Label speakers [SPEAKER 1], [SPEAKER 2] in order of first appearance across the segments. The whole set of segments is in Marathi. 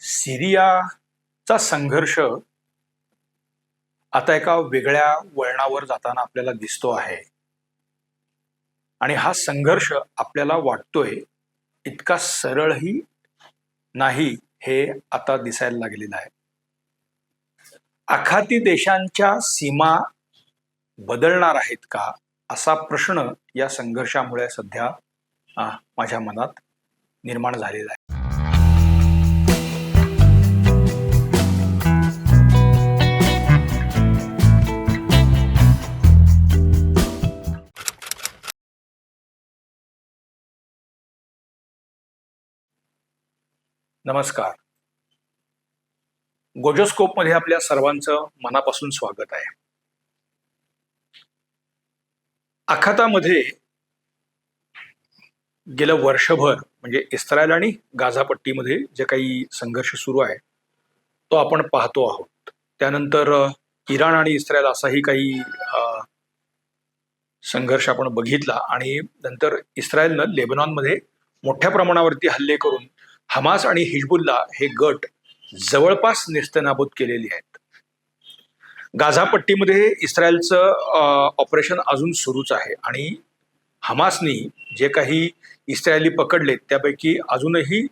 [SPEAKER 1] सिरियाचा संघर्ष आता एका वेगळ्या वळणावर जाताना आपल्याला दिसतो आहे. आणि हा संघर्ष आपल्याला वाटतोय इतका सरळही नाही हे आता दिसायला लागलेलं आहे. आखाती देशांच्या सीमा बदलणार आहेत का असा प्रश्न या संघर्षामुळे सध्या माझ्या मनात निर्माण झालेला आहे. नमस्कार. गोजोस्कोपमध्ये आपल्या सर्वांचं मनापासून स्वागत आहे. आखातामध्ये गेलं वर्षभर म्हणजे इस्रायल आणि गाझापट्टीमध्ये जे काही संघर्ष सुरू आहे तो आपण पाहतो आहोत. त्यानंतर इराण आणि इस्रायल असाही काही संघर्ष आपण बघितला आणि नंतर इस्रायलनं लेबनॉनमध्ये मोठ्या प्रमाणावरती हल्ले करून हमास आणि हिजबुल्ला हे गट जवळपास नेस्तनाबूत केलेले आहेत. गाझापट्टीमध्ये इस्रायलचं ऑपरेशन अजून सुरूच आहे आणि हमासनी जे काही इस्रायली पकडले त्यापैकी अजूनही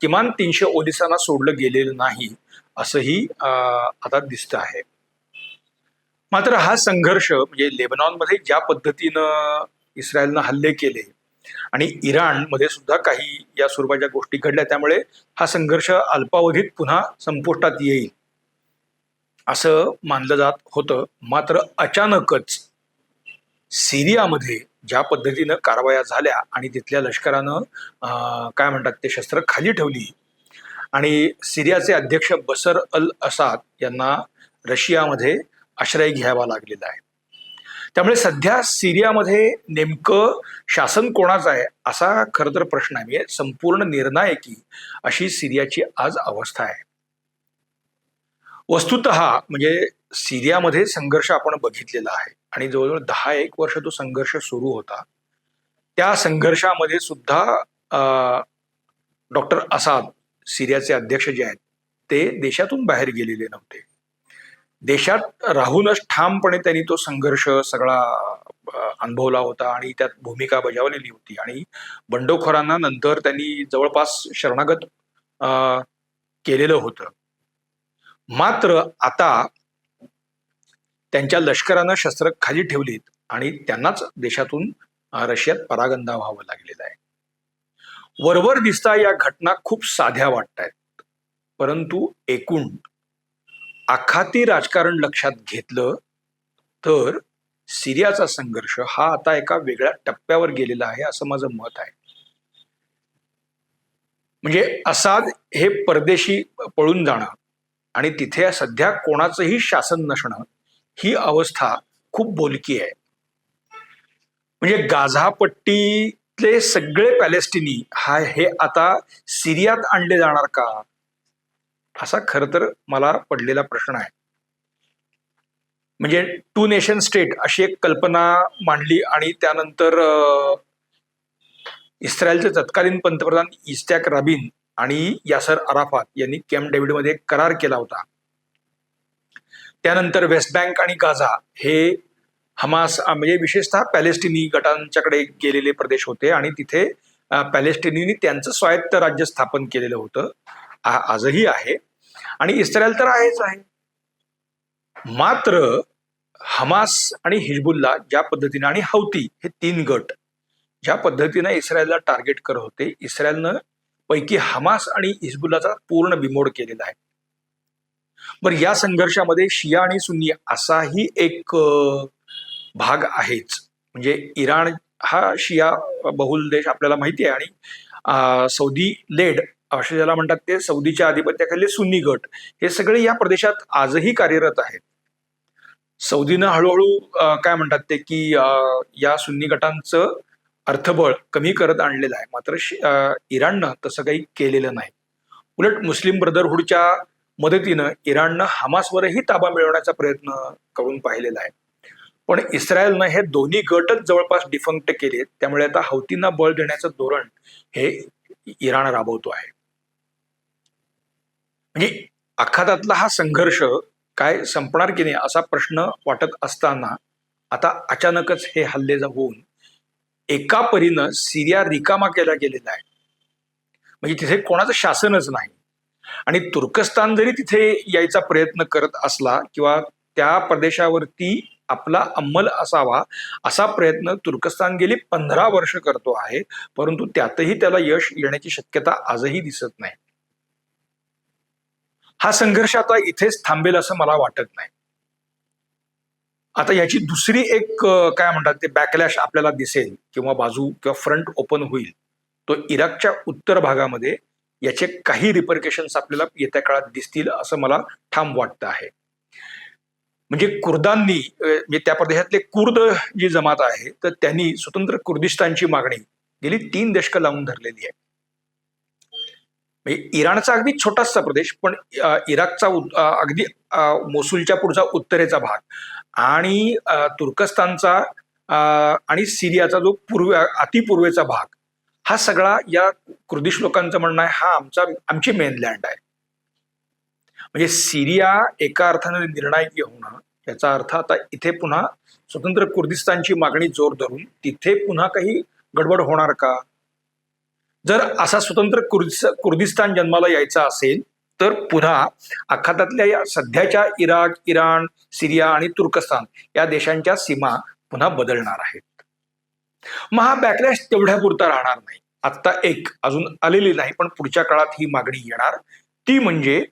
[SPEAKER 1] किमान तीनशे ओलिसांना सोडलं गेलेलं नाही असंही आता दिसतं आहे. मात्र हा संघर्ष म्हणजे लेबनॉनमध्ये ज्या पद्धतीनं इस्रायलनं हल्ले केले आणि इराणमध्ये सुद्धा काही या स्वरूपाच्या गोष्टी घडल्या. त्यामुळे हा संघर्ष अल्पावधीत पुन्हा संपुष्टात येईल असं मानलं जात होतं. मात्र अचानकच सिरियामध्ये ज्या पद्धतीनं कारवाया झाल्या आणि तिथल्या लष्करानं अं, काय म्हणतात ते शस्त्र खाली ठेवली आणि सिरियाचे अध्यक्ष बसर अल असाद यांना रशियामध्ये आश्रय घ्यावा लागलेला आहे. त्यामुळे सध्या सिरियामध्ये नेमकं शासन कोणाचं आहे असा खरं तर प्रश्न आहे. म्हणजे संपूर्ण निर्णायकी अशी सिरियाची आज अवस्था आहे. वस्तुत म्हणजे सिरियामध्ये संघर्ष आपण बघितलेला आहे. आणि जवळजवळ दहा एक वर्ष तो संघर्ष सुरू होता. त्या संघर्षामध्ये सुद्धा डॉक्टर असाद सिरियाचे अध्यक्ष जे आहेत ते देशातून बाहेर गेलेले नव्हते. देशात राहूनच ठामपणे त्यांनी तो संघर्ष सगळा अनुभवला होता आणि त्यात भूमिका बजावलेली होती. आणि बंडखोरांना नंतर त्यांनी जवळपास शरणागत केलेलं होतं. मात्र आता त्यांच्या लष्करानं शस्त्र खाली ठेवलीत आणि त्यांनाच देशातून रशियात परागंदा व्हावं लागलेला आहे. वरवर दिसता या घटना खूप साध्या वाटत आहेत परंतु एकूण आखाती राजकारण लक्षात घेतलं तर सिरियाचा संघर्ष हा आता एका वेगळ्या टप्प्यावर गेलेला आहे असं माझं मत आहे. म्हणजे असाद हे परदेशी पळून जाणं आणि तिथे सध्या कोणाचंही शासन नसणं ही अवस्था खूप बोलकी आहे. म्हणजे गाझापट्टीतले सगळे पॅलेस्टिनी हा हे आता सिरियात आणले जाणार का? असा खर तर मला पडलेला प्रश्न आहे. म्हणजे टू नेशन स्टेट अशी एक कल्पना मांडली आणि त्यानंतर इस्रायलचे तत्कालीन पंतप्रधान इस्टॅक राबिन आणि यासर अराफात यांनी कॅम्प डेव्हिडमध्ये करार केला होता. त्यानंतर वेस्ट बँक आणि गाझा हे हमास म्हणजे विशेषतः पॅलेस्टिनी गटांच्याकडे गेलेले प्रदेश होते आणि तिथे अ, पॅलेस्टिनींनी त्यांचं स्वायत्त राज्य स्थापन केलेलं होतं. आजही आहे. आणि इस्रायल तर आहेच आहे. मात्र हमास आणि हिजबुल्ला ज्या पद्धतीने आणि हौती हे तीन गट ज्या पद्धतीने इस्रायलला टार्गेट करत होते इस्रायलनं पैकी हमास आणि हिजबुल्लाचा पूर्ण बिमोड केलेला आहे. बरं या संघर्षामध्ये शिया आणि सुन्नी असाही एक भाग आहेच. म्हणजे इराण हा शिया बहुल देश आपल्याला माहिती आहे आणि सौदी लेड असे ज्याला म्हणतात ते सौदीच्या आधिपत्याखाली सुन्नी गट. हे सगळे या प्रदेशात आजही कार्यरत आहेत. सौदीनं हळूहळू काय म्हणतात ते की या सुन्नी गटांचं अर्थबळ कमी करत आणलेलं आहे. मात्र इराणनं तसं काही केलेलं नाही. उलट मुस्लिम ब्रदरहुडच्या मदतीनं इराणनं हमासवरही ताबा मिळवण्याचा प्रयत्न करून पाहिलेला आहे. पण इस्रायलनं हे दोन्ही गटच जवळपास डिफंक्ट केले त्यामुळे आता हौतींना बळ देण्याचं धोरण हे इराण राबवतो आहे. म्हणजे आखातातला हा संघर्ष काय संपणार की नाही असा प्रश्न वाटत असताना आता अचानकच हे हल्ले होऊन एका परीनं सिरिया रिकामा केला गेलेला आहे. म्हणजे तिथे कोणाचं शासनच नाही. आणि तुर्कस्तान जरी तिथे यायचा प्रयत्न करत असला किंवा त्या प्रदेशावरती आपला अंमल असावा असा प्रयत्न तुर्कस्तान गेली पंधरा वर्ष करतो आहे परंतु त्यातही त्याला यश येण्याची शक्यता आजही दिसत नाही. हा संघर्ष आता इथेच थांबेल असं मला वाटत नाही. आता याची दुसरी एक काय म्हणतात ते बॅकलॅश आपल्याला दिसेल किंवा बाजू किंवा फ्रंट ओपन होईल तो इराकच्या उत्तर भागामध्ये याचे काही रिपरकेशन्स आपल्याला येत्या काळात दिसतील असं मला ठाम वाटतं आहे. म्हणजे कुर्दांनी म्हणजे त्या प्रदेशातले कुर्द जी जमात आहे तर त्यांनी स्वतंत्र कुर्दिस्तानची मागणी गेली तीन दशकं लावून धरलेली आहे. म्हणजे इराणचा अगदी छोटासा प्रदेश पण इराकचा अगदी मोसुलच्या पुढचा उत्तरेचा भाग आणि तुर्कस्तानचा अं, आणि सिरियाचा जो पूर्व अतिपूर्वेचा भाग हा सगळा या कुर्दिश लोकांचं म्हणणं आहे हा आमचा आमची मेनलँड आहे. म्हणजे सिरिया एका अर्थाने निर्णायक होणं याचा अर्थ आता इथे पुन्हा स्वतंत्र कुर्दिस्तानची मागणी जोर धरून तिथे पुन्हा काही गडबड होणार का? जर असा स्वतंत्र कुर्दिस कुर्दिस्तान जन्माला यायचा असेल तर पुन्हा आखातातल्या या सध्याच्या इराक इराण सिरिया आणि तुर्कस्तान या देशांच्या सीमा पुन्हा बदलणार आहेत. मग हा बॅकलॅश तेवढ्या पुरता राहणार नाही. आत्ता एक अजून आलेली नाही पण पुढच्या काळात ही मागणी येणार. ती म्हणजे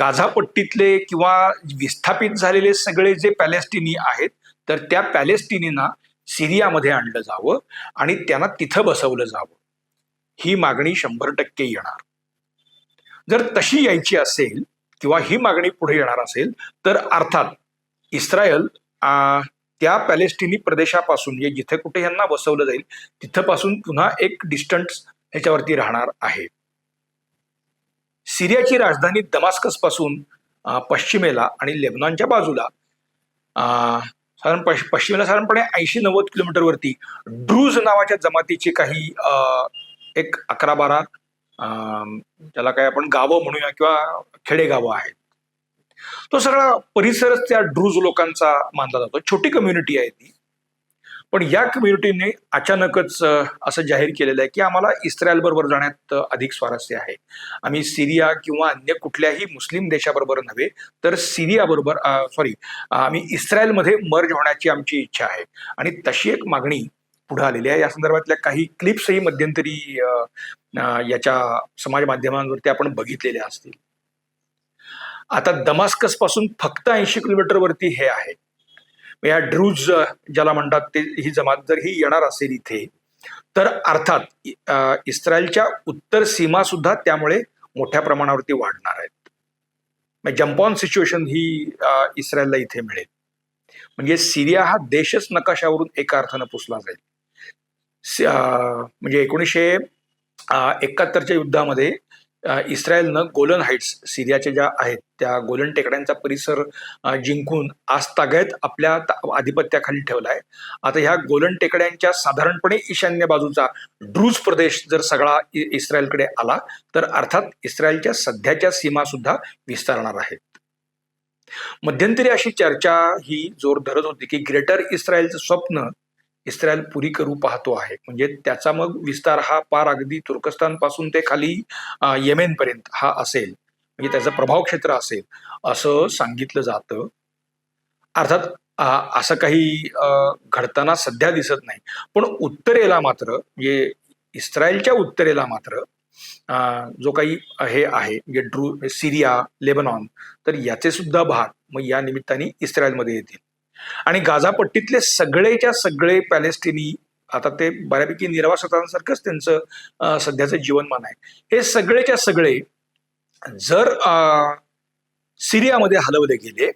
[SPEAKER 1] गाझापट्टीतले किंवा विस्थापित झालेले सगळे जे पॅलेस्टिनी आहेत तर त्या पॅलेस्टिनींना सिरियामध्ये आणलं जावं आणि त्यांना तिथं बसवलं जावं. ही मागणी शंभर टक्के येणार. जर तशी यायची असेल किंवा ही मागणी पुढे येणार असेल तर अर्थात इस्रायल त्या पॅलेस्टिनी प्रदेशापासून जे जिथे कुठे यांना बसवलं जाईल तिथं पासून पुन्हा एक डिस्टन्स ह्याच्यावरती राहणार आहे. सिरियाची राजधानी दमास्कसपासून पश्चिमेला आणि लेबनॉनच्या बाजूला साधारण पश्चिमेला साधारणपणे ऐंशी नव्वद किलोमीटरवरती ड्रूज नावाच्या जमातीची काही एक अकरा बारा त्याला काय आपण गावं म्हणूया किंवा खेडेगावं आहेत. तो सगळा परिसरच त्या ड्रूज लोकांचा मानला जातो. छोटी कम्युनिटी आहे ती. पण या कम्युनिटीने अचानकच असं जाहीर केलेलं आहे की आम्हाला इस्रायल बरोबर जाण्यात अधिक स्वारस्य आहे. आम्ही सिरिया किंवा अन्य कुठल्याही मुस्लिम देशाबरोबर नव्हे तर सिरिया बरोबर सॉरी आम्ही इस्रायलमध्ये मर्ज होण्याची आमची इच्छा आहे. आणि तशी एक मागणी पुढे आलेली आहे. या संदर्भातल्या काही क्लिप्सही मध्यंतरी याच्या समाज माध्यमांवरती आपण बघितलेल्या असतील. आता दमास्कसपासून फक्त ऐंशी किलोमीटरवरती हे आहे. या ड्रूज ज्याला म्हणतात ते ही जमात जर ही येणार असेल इथे तर अर्थात इस्रायलच्या उत्तर सीमा सुद्धा त्यामुळे मोठ्या प्रमाणावरती वाढणार आहेत. जम्प ऑन सिच्युएशन ही इस्रायलला इथे मिळेल. म्हणजे सिरिया हा देशच नकाशावरून एका अर्थानं पुसला जाईल. स- म्हणजे एकोणीसशे एकाहत्तरच्या युद्धामध्ये इस्रायलनं गोलन हाईट्स सिरियाच्या ज्या आहेत त्या गोलन टेकड्यांचा परिसर जिंकून आज तागायत आपल्या ता- आधिपत्याखाली ठेवलाय. आता ह्या गोलन टेकड्यांच्या साधारणपणे ईशान्य बाजूचा ड्रूज प्रदेश जर सगळा इस्रायलकडे आला तर अर्थात इस्रायलच्या सध्याच्या सीमा सुद्धा विस्तारणार आहेत. मध्यंतरी अशी चर्चा ही जोर धरत होती की ग्रेटर इस्रायलचं स्वप्न इस्रायल पुरी करू पाहतो आहे. म्हणजे त्याचा मग विस्तार हा पार अगदी तुर्कस्तानपासून ते खाली येमेन पर्यंत हा असेल. म्हणजे त्याचं प्रभाव क्षेत्र असेल असं सांगितलं जातं. अर्थात असं काही घडताना सध्या दिसत नाही. पण उत्तरेला मात्र म्हणजे इस्रायलच्या उत्तरेला मात्र जो काही हे आहे म्हणजे ड्रू सिरिया लेबनॉन तर याचे सुद्धा भाग मग या निमित्ताने इस्रायलमध्ये येतील. आणि गाझापट्टीतले सगळेच्या सगळे पॅलेस्टिनी आता ते बऱ्यापैकी निर्वासितांसारखंच त्यांचं सध्याचं जीवनमान आहे. हे सगळेच्या सगळे जर सिरियामध्ये हलवले गेले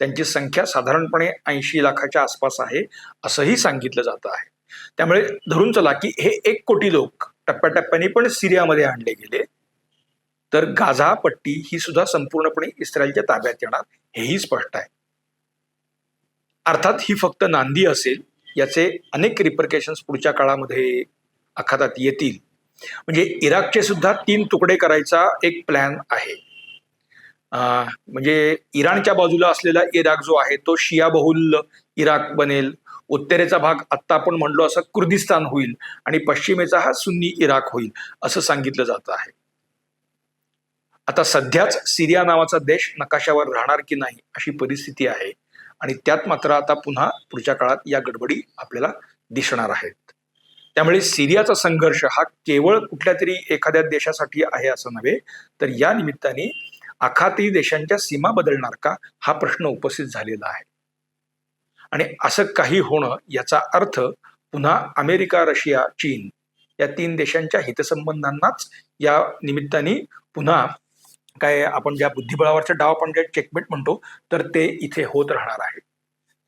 [SPEAKER 1] त्यांची संख्या साधारणपणे ऐंशी लाखाच्या आसपास आहे असंही सांगितलं जात आहे. त्यामुळे धरून चला की हे एक कोटी लोक टप्प्याटप्प्याने पण सिरियामध्ये आणले गेले तर गाझा पट्टी ही सुद्धा संपूर्णपणे इस्रायलच्या ताब्यात येणार हेही स्पष्ट आहे. अर्थात ही फक्त नांदी असेल याचे अनेक रिपर्केशन्स पुढच्या काळामध्ये आखातात येतील. म्हणजे इराकचे सुद्धा तीन तुकडे करायचा एक प्लॅन आहे. म्हणजे इराणच्या बाजूला असलेला इराक जो आहे तो शिया बहुल इराक बनेल. उत्तरेचा भाग आत्ता आपण म्हणलो असं कुर्दिस्तान होईल आणि पश्चिमेचा हा सुन्नी इराक होईल असं सांगितलं जात आहे. आता सध्याच सिरिया नावाचा देश नकाशावर राहणार की नाही अशी परिस्थिती आहे. आणि त्यात मात्र आता पुन्हा पुढच्या काळात या गडबडी आपल्याला दिसणार आहेत. त्यामुळे सिरियाचा संघर्ष हा केवळ कुठल्या तरी एखाद्या देशासाठी आहे असं नव्हे तर या निमित्ताने आखाती देशांच्या सीमा बदलणार का हा प्रश्न उपस्थित झालेला आहे. आणि असं काही होणं याचा अर्थ पुन्हा अमेरिका रशिया चीन या तीन देशांच्या हितसंबंधांनाच या निमित्ताने पुन्हा काय आपण ज्या बुद्धिबळावरचा डाव आपण जे चेकमेट म्हणतो तर ते इथे होत राहणार आहे.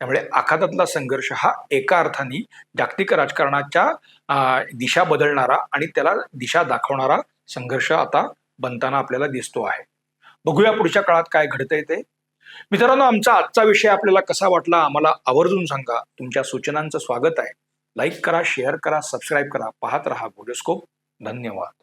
[SPEAKER 1] त्यामुळे आखातातला संघर्ष हा एका अर्थाने जागतिक राजकारणाच्या दिशा बदलणारा आणि त्याला दिशा दाखवणारा संघर्ष आता बनताना आपल्याला दिसतो आहे. बघूया पुढच्या काळात काय घडतंय ते. मित्रांनो आमचा आजचा विषय आपल्याला कसा वाटला आम्हाला आवर्जून सांगा. तुमच्या सूचनांचं स्वागत आहे. लाईक करा शेअर करा सबस्क्राईब करा. पाहत रहा बोडोस्कोप धन्यवाद.